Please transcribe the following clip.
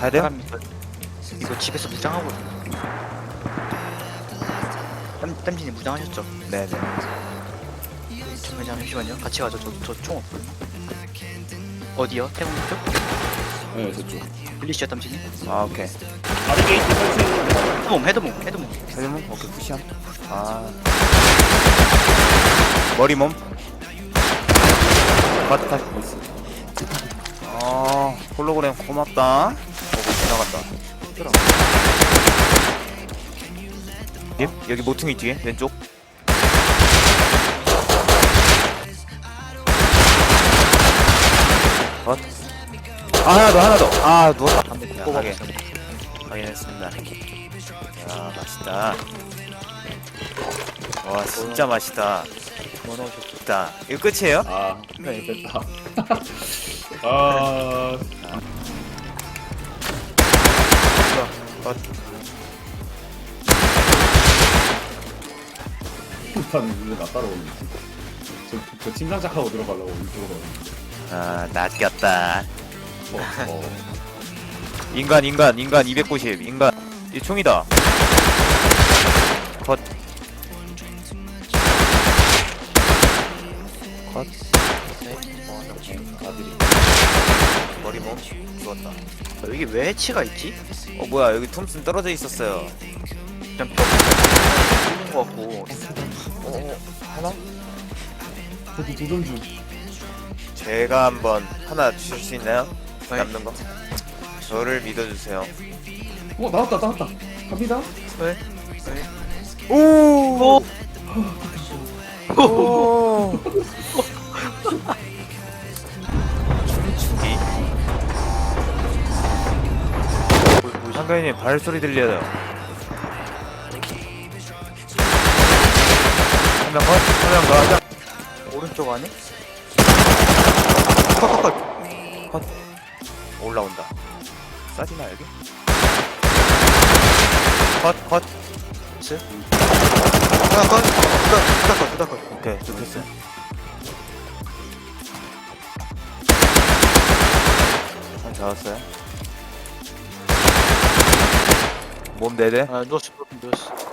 가야 돼요? 사람이 이거 집에서 무장하고 땀, 땀진이 무장하셨죠? 네네. 잠깐만 잠시만요 같이 가죠 저저총 없거든요 어디요? 태국 쪽? 네 저쪽 빌리시죠 땀진이? 아 오케이. 다른 게이트 설치했는데 헤드몸 헤드몸 헤드몸 헤드몸 오케이 푸시함. 아 머리 몸. 컷 컷. 어 홀로그램 고맙다. 지나간다. 님 여기 모퉁이 뒤에 왼쪽. 컷. 아 하나 더 하나 더. 아 누웠다. 한번 야, 뽑아보세요 확인했습니다. 야 맛있다. 와 진짜 맛있다. 뭐 넣으셨죠? 있다. 이거 끝이에요? 아 네, 됐다 아 어, 일단 이제 나 따라오는 저, 저 침상작하고 들어가려고 이쪽으로 아 낚였다. 어, 어. 인간 인간 인간 290 인간 이 총이다. 컷. 컷. 아들이 머리 몸 죽었다. 어, 여기 왜 해치가 있지? 어 뭐야 여기 톰슨 떨어져 있었어요. 그냥 벽 뚫는 거 같고 어 하나? 저도 도전 중 제가 한번 하나 주실 수 있나요? 네. 남는 거? 저를 믿어주세요. 어, 나왔다 나왔다 갑니다 왜? 왜? 오. 오! 오. 한가인님 발소리 들려요. 한명 컷, 한명 더. 오른쪽 안에? 컷컷 컷 올라온다. 싸지나 여기? 컷, 컷. 하나 컷! 두다 컷! 두다 컷! 오케이, 좋겠어. 한 잡았어요. 몸 네대. 아 누웠어 누웠어